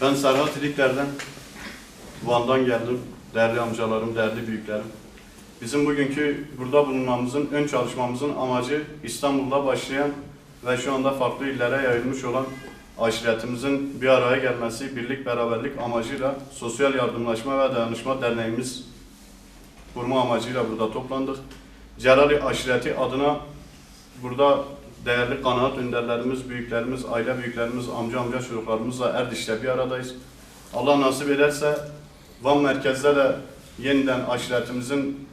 Ben Serhat İlikler'den, Van'dan geldim. Değerli amcalarım, değerli büyüklerim. Bizim bugünkü burada bulunmamızın, ön çalışmamızın amacı İstanbul'da başlayan ve şu anda farklı illere yayılmış olan aşiretimizin bir araya gelmesi, birlik beraberlik amacıyla Sosyal Yardımlaşma ve Dayanışma Derneğimiz kurma amacıyla burada toplandık. Celali Aşireti adına burada değerli kanaat önderlerimiz, büyüklerimiz, aile büyüklerimiz, amca amca çocuklarımızla Erdiş'te bir aradayız. Allah nasip ederse Van merkezde de yeniden aşiretimizin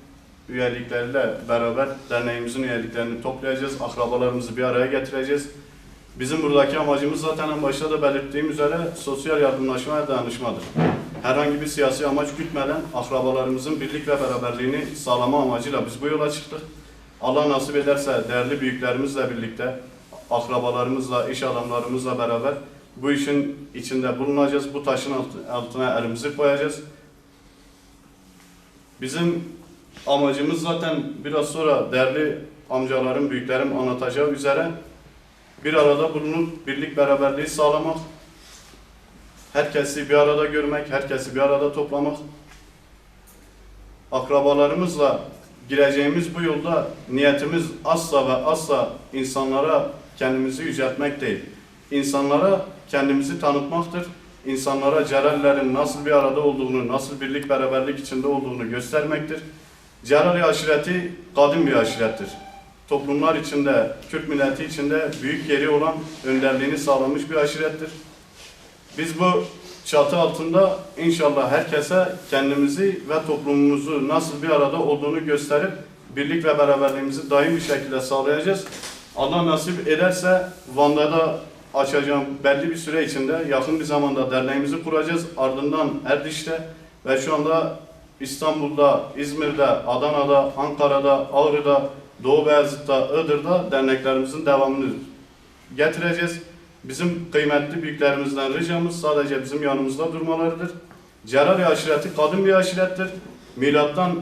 üyelikleriyle beraber derneğimizin üyeliklerini toplayacağız. Akrabalarımızı bir araya getireceğiz. Bizim buradaki amacımız zaten en başta da belirttiğim üzere sosyal yardımlaşma ve dayanışmadır. Herhangi bir siyasi amaç gütmeden akrabalarımızın birlik ve beraberliğini sağlama amacıyla biz bu yola çıktık. Allah nasip ederse değerli büyüklerimizle birlikte, akrabalarımızla, iş adamlarımızla beraber bu işin içinde bulunacağız. Bu taşın alt- altına elimizi koyacağız. Bizim amacımız zaten biraz sonra değerli amcalarım, büyüklerim anlatacağı üzere bir arada bulunup birlik beraberliği sağlamak, herkesi bir arada görmek, herkesi bir arada toplamak, akrabalarımızla gireceğimiz bu yolda niyetimiz asla ve asla insanlara kendimizi yüceltmek değil. İnsanlara kendimizi tanıtmaktır. İnsanlara Celallerin nasıl bir arada olduğunu, nasıl birlik beraberlik içinde olduğunu göstermektir. Celali aşireti kadim bir aşirettir. Toplumlar içinde, Türk milleti içinde büyük yeri olan önderliğini sağlamış bir aşirettir. Biz bu çatı altında inşallah herkese kendimizi ve toplumumuzu nasıl bir arada olduğunu gösterip birlik ve beraberliğimizi daim bir şekilde sağlayacağız. Allah nasip ederse Van'da da açacağım belli bir süre içinde yakın bir zamanda derneğimizi kuracağız. Ardından Erdiş'te ve şu anda İstanbul'da, İzmir'de, Adana'da, Ankara'da, Ağrı'da, Doğu Beyazıt'ta, Iğdır'da derneklerimizin devamını getireceğiz. Bizim kıymetli büyüklerimizden ricamız sadece bizim yanımızda durmalarıdır. Celali aşireti kadın bir aşirettir. Milattan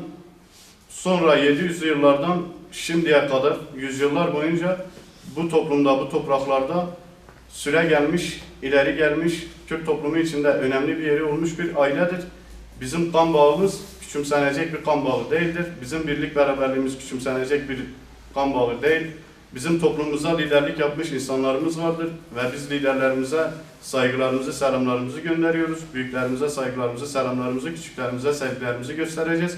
sonra 700'lü yıllardan şimdiye kadar yüzyıllar boyunca bu toplumda, bu topraklarda süre gelmiş, ileri gelmiş, Türk toplumu içinde önemli bir yeri olmuş bir ailedir. Bizim kan bağımız küçümsenecek bir kan bağı değildir. Bizim birlik beraberliğimiz küçümsenecek bir kan bağı değil. Bizim toplumumuza liderlik yapmış insanlarımız vardır ve biz liderlerimize saygılarımızı, selamlarımızı gönderiyoruz. Büyüklerimize saygılarımızı, selamlarımızı, küçüklerimize sevgilerimizi göstereceğiz.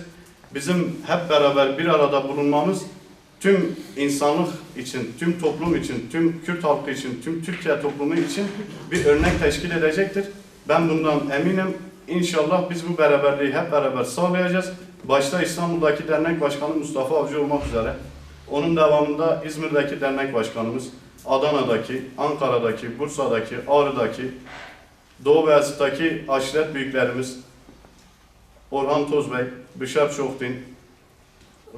Bizim hep beraber bir arada bulunmamız tüm insanlık için, tüm toplum için, tüm Kürt halkı için, tüm Türkiye toplumu için bir örnek teşkil edecektir. Ben bundan eminim. İnşallah biz bu beraberliği hep beraber sağlayacağız. Başta İstanbul'daki dernek başkanı Mustafa Avcı olmak üzere. Onun devamında İzmir'deki dernek başkanımız, Adana'daki, Ankara'daki, Bursa'daki, Ağrı'daki, Doğu Beyazıt'taki aşiret büyüklerimiz, Orhan Tozbey, Bışar Şohdin,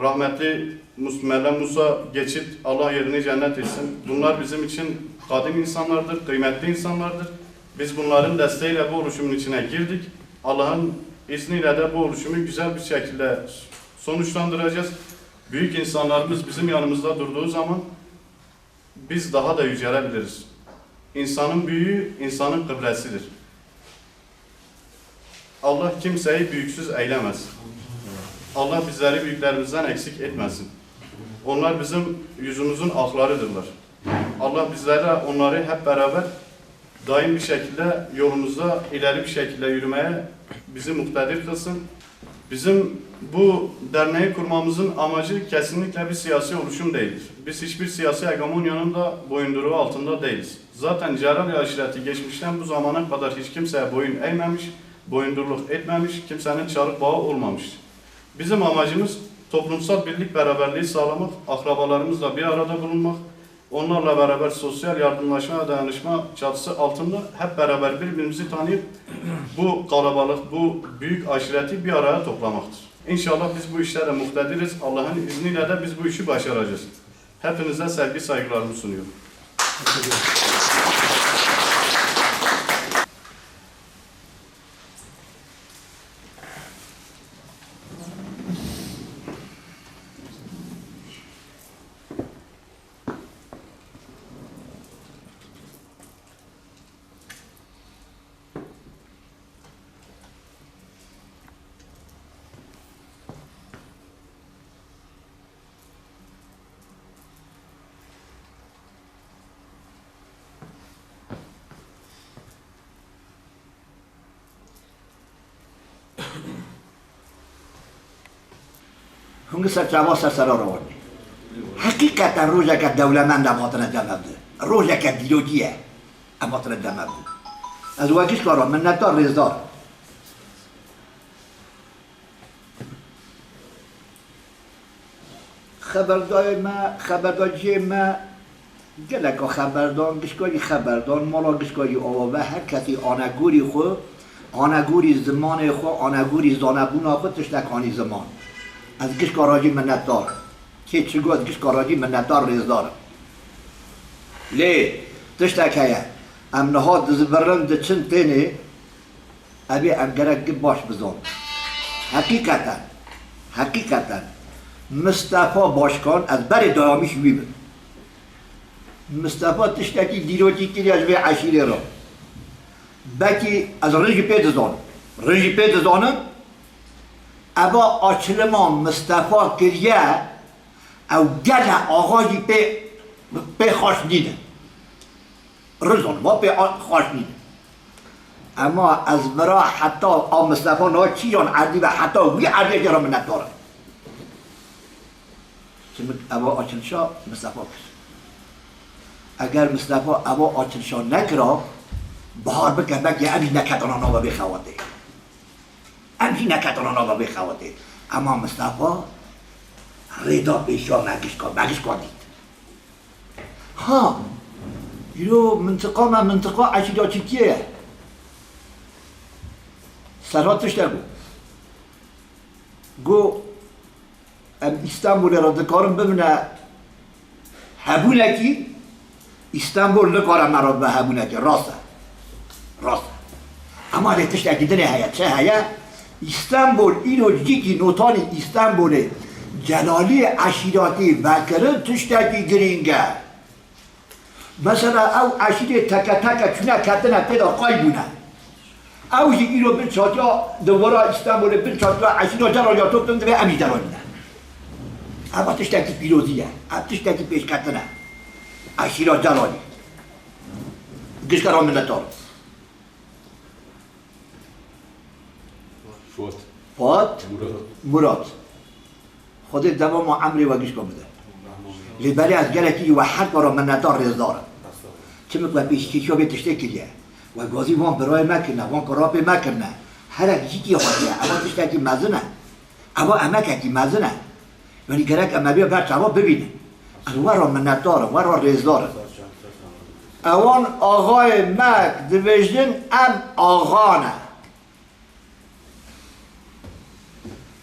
rahmetli Meryem Musa Geçit, Allah yerini cennet etsin. Bunlar bizim için kadim insanlardır, kıymetli insanlardır. Biz bunların desteğiyle bu oluşumun içine girdik. Allah'ın izniyle de bu oluşumu güzel bir şekilde sonuçlandıracağız. Büyük insanlarımız bizim yanımızda durduğu zaman biz daha da yücelebiliriz. İnsanın büyüğü insanın kıblesidir. Allah kimseyi büyüksüz eylemez. Allah bizleri büyüklerimizden eksik etmesin. Onlar bizim yüzümüzün aklarıdırlar. Allah bizlere onları hep beraber daim bir şekilde yolumuzda ileri bir şekilde yürümeye bizi muktedir kılsın. Bizim bu derneği kurmamızın amacı kesinlikle bir siyasi oluşum değildir. Biz hiçbir siyasi hegemonyanın da boyunduruğu altında değiliz. Zaten Celal aşireti geçmişten bu zamana kadar hiç kimseye boyun eğmemiş, boyundurluk etmemiş, kimsenin çarık bağı olmamış. Bizim amacımız toplumsal birlik beraberliği sağlamak, akrabalarımızla bir arada bulunmak, onlarla beraber sosyal yardımlaşma ve dayanışma çatısı altında hep beraber birbirimizi tanıyıp bu kalabalık, bu büyük aşireti bir araya toplamaktır. İnşallah biz bu işlere muhtediriz. Allah'ın izniyle de biz bu işi başaracağız. Hepinize sevgi saygılarımı sunuyorum. Teşekkür ederim. هم سر چما سر سر را وردی حقیقتا روز که دولمند اما تنه جمعه ده روز که دیلوگیه اما تنه جمعه ده از وکیش کارا منتار ریزدار خبردای ما خبرداجی ما گلکا خبردان گشکایی خبردان مالا گشکایی آوا و هر کسی آنگوری خو آنگوری زمان خو آنگوری زانبون خود تشتک آنی زمان. از گشکاراجی منتدار که چگو از گشکاراجی منتدار ریزدار لی تشتکیه ام نهاد زبرن ده چند تینه ابی ام گرک باش بزن. حقیقتا حقیقتا مصطفی باشکان از بر دایامیش وی بود مصطفی تشتکی دیروتی کلی از وی عشیره را. بکی از رنج پید زانم رنج ابا آچلمان مصطفى گریه او گل آقایی به به خوش دیده رزون ما به خاش نیده. اما از مرا حتی آ مصطفى نا چیان عردی و حتی وی عردی جرا منت داره ابا آچلشا مصطفى کس اگر مصطفى ابا آچلشا نگرا بهار بکنه که ابی نکدانا نو بخواده بخواته امی نکتانا نابا بخواته اما مصطفی ریدا پیشا مگش کن مگش کندید ها یرو منطقه ما منطقه عشیدا چیکیه سراتش نگو. گو ام استانبول را دکارم ببینه. هبونکی استانبول دکارم مرا به هبونکی راسته. راسته. اما ده تشتکی دنه هیا چه هیا استانبول اینو جیکی نوتانی استانبول جلالی عشیراتی بکرن تشتکی گرینگه. مثلا او عشیره تکه تکه چونه کتنه پیدا قای بونه او جی اینو بر چاچا دوباره استانبول بر چاچا عشیره جلالی تو بتونده به امی جلالی اما تشتکی پیروزیه اما تشتکی پیش کتنه عشیره جلالی. گشکران منتار فوت فوت مراد. خود دوا ما امری واگیش لی بلی از گلکی و حق را من ندار رزدار چه می‌کنه پیش کیشو شو تشته کلیه و گازی وان برای مکنه وان کراب مکنه هر کی کی خواهیه اما تشته کی مزنه. اما امک کی مزنه. ولی گرک اما بیا بر چوا ببینه. از را من داره و را رزداره اوان آقای مک دوشتن ام آغانه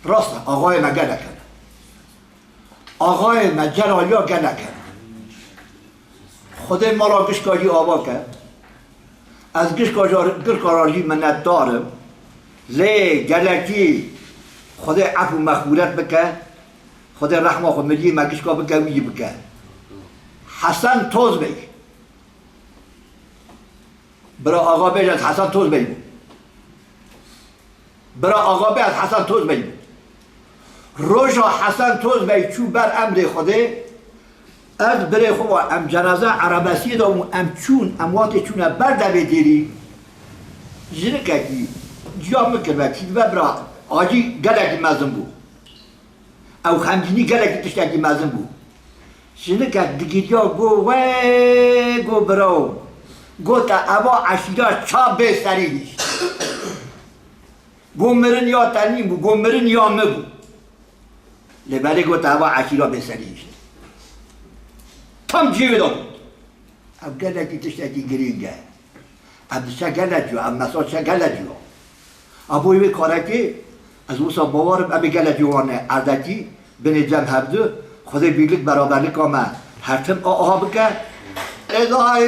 راست آقای ما گله کنه آقای ما جلالیا گله کنه خود ما را گشکاجی آوا کرد. از گشکاجی منت دارم. لی گلکی خود عفو مخبولت بکن خود رحمه خود ملی ما گشکا بکن ویجی بکن حسن توز بی. برا آقا بیش از حسن توز بی. برا آقا بی از حسن توز بی. روژا حسن توز بی چو بر امر خوده از بره خوب ام جنازه عربسی دا ام چون اموات چونه بر دبه دیری. جنککی جا مکر وکی و برا آجی گلکی مزن بو. او خمجینی گلکی تشتکی مزن بو. جنکک دیگریا گو وی گو برو. گو تا ابا عشیرا چا به سریش گو مرن یا تنیم بو گو مرن یا مگو لبره گو تا ابا عشیرا به سریش tam civil oldu. Ab gele gidişteki giringe. Ab se gele diyor, ab mesaj se gele diyor. Ab bu evi karaki, az usa bavarım abi gele diyorane erdeki, beni cem hevdu, خدا birlik beraberlik ama her tim aha bike, Ezai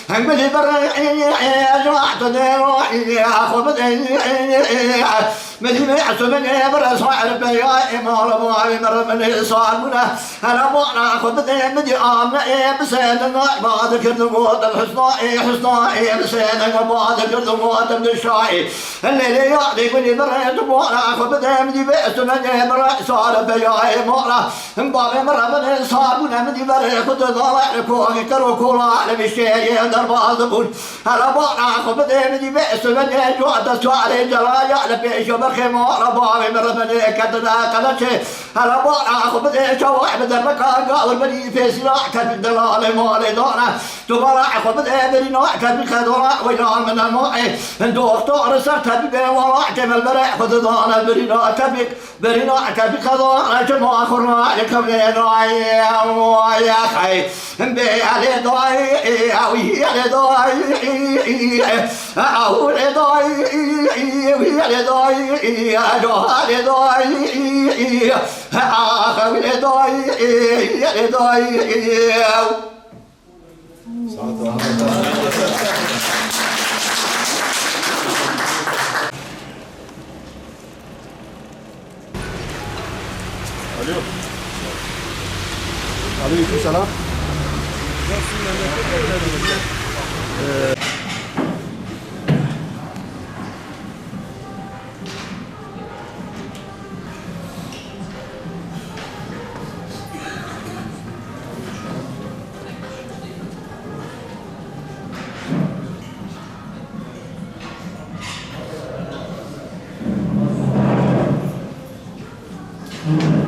بدي برا الواحد روحي اخو بدي بدي يحسب من برا صاير بيا ما ربعي مرة من صار منا انا مؤنا اخو بدي بدي امنا بسيد الناي ما ذكر الموت الحسنائي حسنائي بسيد ما ذكر الموت من الشاي اللي يعطي بدي برا مؤنا اخو بدي دربازبون هلا بقى خبز ايمدي بئس من يجوع تسوار جرايا لبئش وبخي مورا بوامي على بارع خبز شوح بدر مكان قاول بني في سلاح كتب دلال مالي دارة تبرع خبز بدي نوع كتب خدوع وينال من الماء دوخ طار سر تبي وراع تمل برع خذ دانا برينا تبي برينا تبي خدوع جمع خرنا لكم لدعي يا خي بي علي دعي أو هي علي دعي أو ضاي علي ضاي علي ضاي آخر ضاي علي ضاي Alo. Aleyküm selam. Amen.